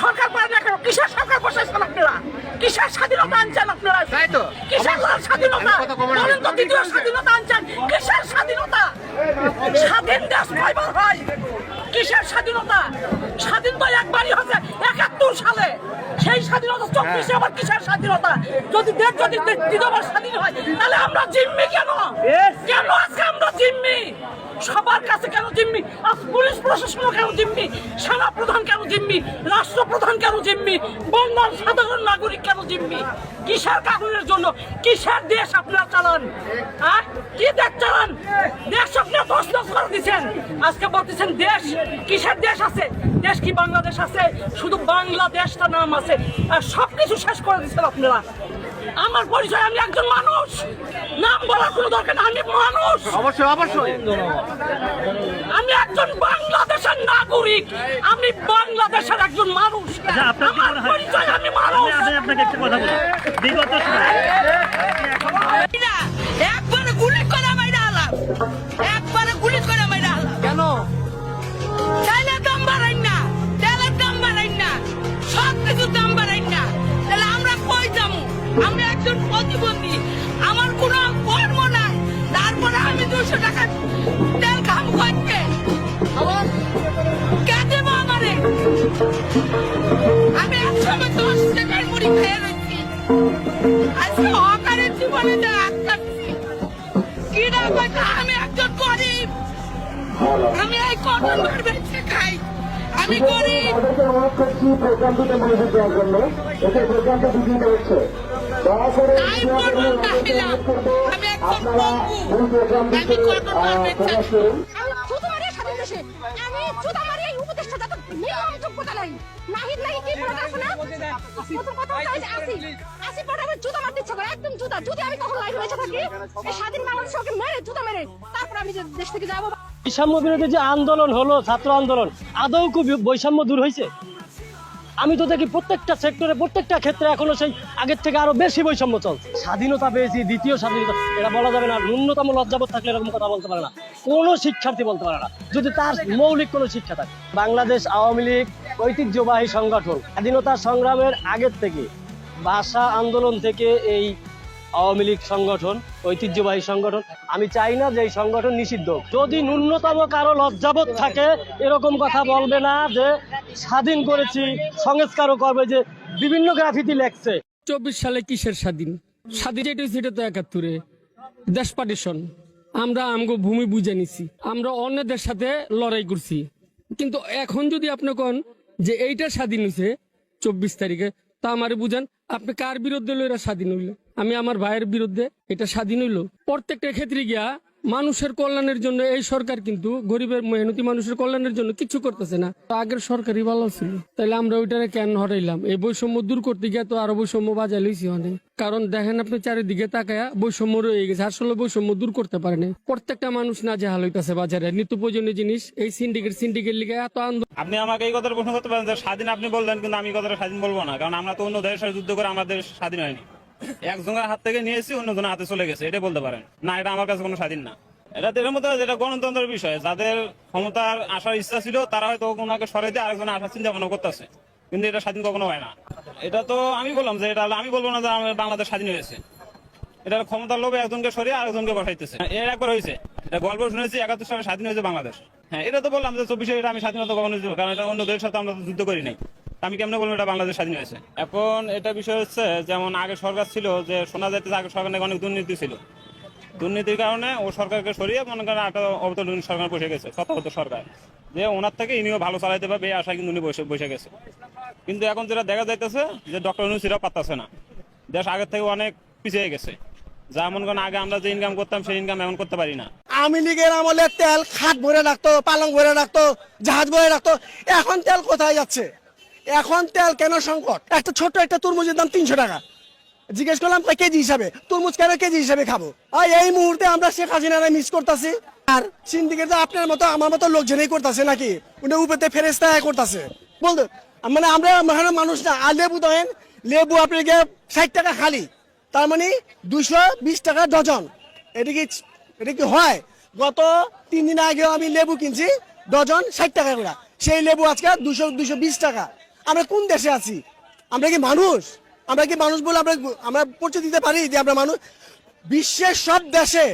সরকার পারে না কেন? কিসের সরকার বসাইছেন আপনারা? কিসের স্বাধীনতা আনছেন আপনারা? তাই তো। কিসের স্বাধীনতা। বলেন তো দ্বিতীয় স্বাধীনতা আনছেন। কিসের স্বাধীনতা? স্বাধীন দেশ কয়বার হয়? কিসের স্বাধীনতা? স্বাধীন তো একবারই হচ্ছে একাত্তর সালে। সেই স্বাধীনতা চব্বিশে আবার কিসের স্বাধীনতা? যদি দেশ যদি দ্বিত- দ্বিতীয়বার স্বাধীন হয় তাহলে আমরা জিম্মি কেন আজকে আমরা জিম্মি সবার কাছে কেন জিম্মি আজ পুলিশ প্রশাসন কেন জিম্মি? সেনা প্রধান কেন জিম্মি? রাষ্ট্রপ্রধান কেন জিম্মি? বন্যার সাধারণ নাগরিক কেন জিম্মি? কিসের কারণের জন্য? কিসের দেশ আপনারা চালান? হ্যাঁ? কি দেশ চালান? দেশ আপনারা দশ দশ করে দিচ্ছেন। আজকে বলতেছেন দেশ কিসের দেশ আছে? দেশ কি বাংলাদেশ আছে? শুধু বাংলাদেশটা নাম আছে। আর সবকিছু শেষ করে দিচ্ছেন আপনারা। আমার পরিচয় আমি একজন মানুষ। নাম বলার কোনো দরকার আমি মানুষ। অবশ্যই অবশ্যই। আমি একজন নাগরিক আমি বাংলাদেশের একজন মানুষ। আচ্ছা, আমার পরিচয় আমি মানুষ। আমি আমি আপনাকে একটু কথা বলি। বিগত সময়ে একবারে গুলি করে মাইরা আলাম। একবারে গুলি করে মাইরা আলাম। কেন? চাইলে দাম বাড়াই না তেলের দাম বাড়াই না সব কিছু দাম বাড়াই না। তাহলে আমরা কই যাব? আমি একজন প্রতিবন্ধী। আমি এই কটন বেঁচে খাই আমি গরিব জুতো জুতো জুতো ইচ্ছা করে একদম জুতা। যদি আমি কখন লাইভ হয়েছে থাকি স্বাধীন বাংলাদেশ ওকে মেরে, জুতো মেরে, তারপর আমি দেশ থেকে যাব। বৈষম্য বিরোধী যে আন্দোলন হলো, ছাত্র আন্দোলন, আদৌ খুব বৈষম্য দূর হয়েছে? আমি তো দেখি প্রত্যেকটা সেক্টরে, প্রত্যেকটা ক্ষেত্রে এখনও সেই আগের থেকে আরও বেশি বৈষম্য চলছে। স্বাধীনতা পেয়েছি, দ্বিতীয় স্বাধীনতা। এটা বলা যাবে না, ন্যূনতম লজ্জাবোধ থাকলে এরকম কথা বলতে পারে না। কোনো শিক্ষার্থী বলতে পারে না। যদি তার মৌলিক কোনো শিক্ষা থাকে, বাংলাদেশ আওয়ামী লীগ ঐতিহ্যবাহী সংগঠন, স্বাধীনতা সংগ্রামের আগের থেকে ভাষা আন্দোলন থেকে এই আওয়ামী লীগ সংগঠন, ঐতিহ্যবাহী সংগঠন, আমি চাই না যে এই সংগঠন নিষিদ্ধ যদি ন্যূনতম কারও লজ্জাবোধ থাকে, এরকম কথা বলবে না যে স্বাধীন করেছি, সংস্কারও করবে যে বিভিন্ন গ্রাফিতি লেখছে। চব্বিশ সালে কিসের স্বাধীন? স্বাধীন এটা তো একাত্তরে। দেশ পার্টিশন। আমরা আমগো ভূমি বুঝে নিছি। আমরা অন্যদের সাথে লড়াই করছি। কিন্তু এখন যদি আপনি কন যে এইটা স্বাধীন হয়েছে, চব্বিশ তারিখে তা আমারে বুঝান, আপনি কার বিরুদ্ধে লইরা স্বাধীন হইল আমি আমার ভাইয়ের বিরুদ্ধে এটা স্বাধীন হইল। প্রত্যেকটা ক্ষেত্রে গিয়া মানুষের কল্যাণের জন্য, এই সরকার কিন্তু গরিবের মেহনতি মানুষের কল্যাণের জন্য কিছু করতেছে না। আগের সরকারই ভালো ছিল। তাহলে আমরা ওইটারে কেন হরাইলাম? এই বৈষম্য দূর করতে গিয়ে তো আরও বৈষম্য বাজাই লইছি অনেক। কারণ দেখেন আপনি চারিদিকে তাকায়া বৈষম্য রয়ে গেছে, আসলে বৈষম্য দূর করতে পারে নাই। প্রত্যেকটা মানুষ না যে হইতাছে বাজারে। নিত্য প্রয়োজনীয় জিনিস, এই সিন্ডিকেট সিন্ডিকেট লিগে এত আন্দোলন আপনি আমাকে এই কথাটা প্রশ্ন করতে পারেন যে স্বাধীন আপনি বললেন, কিন্তু আমি কথাটা স্বাধীন বলব না। কারণ আমরা তো অন্য দেশের যুদ্ধ করে আমাদের স্বাধীন হয়নি। একজনের হাত থেকে নিয়েছি অন্যজনের হাতে চলে গেছে এটা বলতে পারেন। না, এটা আমার কাছে কোনো স্বাধীন না। এটা এর মধ্যে যেটা গণতন্ত্রের বিষয়, যাদের ক্ষমতার আসার ইচ্ছা ছিল, তারা হয়তো ওনাকে সরাই দিয়ে আরেকজনের আসার চিন্তা ভাবনা করতেছে। কিন্তু এটা স্বাধীন কখনো হয় না। এটা তো আমি বললাম যে, এটা আমি বলব না যে, আমার বাংলাদেশ স্বাধীন হয়েছে। এটা ক্ষমতার লোভে একজনকে সরিয়ে আরেকজনকে বসাইতেছে এর একবার হয়েছে। এটা গল্প শুনেছি, একাত্তর সালে স্বাধীন হয়েছে বাংলাদেশ। হ্যাঁ এটা তো বললাম যে, চব্বিশে এটা আমি স্বাধীনতা কখনো কারণ এটা অন্য দেশের সাথে আমরা যুদ্ধ করি নাই। আমি কেমনে বলব, এটা বাংলাদেশ স্বাধীন হয়েছে। এখন এটা বিষয় হচ্ছে, যেমন আগে সরকার ছিল যে, শোনা যাইতেছে আগে সরকার নাকি অনেক দুর্নীতি ছিল। দুর্নীতির কারণে ও সরকারকে সরিয়ে মনে করেন একটা অবতরণ সরকার বসে গেছে তথাগত সরকার। যে ওনার থেকে ইনিও ভালো চালাইতে পারবে, এই আশা কিন্তু উনি বসে বসে গেছে। কিন্তু এখন যেটা দেখা যাইতেছে যে, ডক্টর ইউনুসিরাও পাত্তাছে না। দেশ আগের থেকে অনেক পিছিয়ে গেছে। যা মনে করেন আগে আমরা যে ইনকাম করতাম, সেই ইনকাম এখন করতে পারি না। আওয়ামী লীগের আমলে তেল, খাট ভরে রাখতো, পালং ভরে রাখতো, জাহাজ ভরে রাখতো, এখন তেল কোথায় যাচ্ছে? এখন তেল কেন সংকট? একটা ছোট একটা তরমুজের দাম তিনশো টাকা। জিজ্ঞেস করলাম কয় কেজি হিসাবে? তরমুজ কেন কেজি হিসাবে খাব? আর এই মুহূর্তে আমরা শেখ হাসিনারা মিস করতেছি। আর সিন্ডিকেট তো আপনার মতো, আমার মতো লোকজনই করতেছে নাকি? উনি উপরে ফেরেস্তা করতেছে। বলতো মানে আমরা মানে মানুষ না, আর লেবু দেন, লেবু আপনাকে ষাট টাকা খালি। তার মানে দুশো বিশ টাকা ডজন। এটা কি এটা কি হয়? গত তিন দিন আগেও আমি লেবু কিনছি, ডজন ষাট টাকা করে। সেই লেবু আজকে দুশো দুশো বিশ টাকা। আমরা কোন দেশে আছি? আমরা কি মানুষ? আমরা কি মানুষ বলে আমরা আমরা পরিচয় দিতে পারি যে আমরা মানুষ? বিশ্বের সব দেশে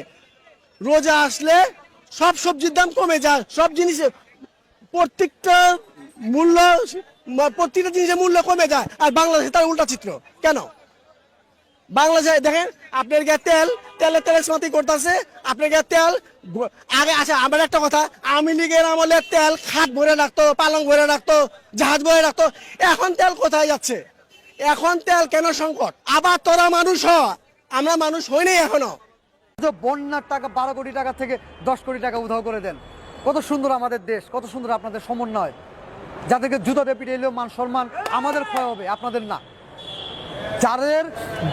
রোজা আসলে সব সবজির দাম কমে যায়। সব জিনিসে প্রত্যেকটা মূল্য প্রত্যেকটা জিনিসের মূল্য কমে যায়। আর বাংলাদেশে তার উল্টা চিত্র। কেন? বাংলাদেশে দেখেন, আপনার গায়ে তেল তেলে তেলের সমাতি করতেছে, আপনার গায়ে তেল আগে আচ্ছা আমার একটা কথা আওয়ামী লীগের আমলে তেল খাট ভরে রাখতো, পালং ভরে রাখতো, জাহাজ ভরে রাখতো, এখন তেল কোথায় যাচ্ছে? এখন তেল কেন সংকট? আবার তোরা মানুষ হ, আমরা মানুষ হইনি এখনও। বন্যার টাকা, বারো কোটি টাকা থেকে দশ কোটি টাকা উধাও করে দেন, কত সুন্দর আমাদের দেশ, কত সুন্দর আপনাদের সমন্বয়। যাদেরকে জুতাতে পিটে এলেও মান সম্মান আমাদের ক্ষয় হবে, আপনাদের না। যাদের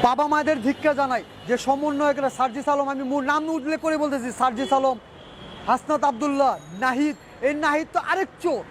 বাবা মায়েদের ধিক্কা জানাই, যে সমন্বয়করা সার্জিস আলম, আমি মূল নাম উল্লেখ করে বলতেছি, সার্জিস আলম, হাসনাত আবদুল্লাহ, নাহিদ এই নাহিদ তো আরেক চোর।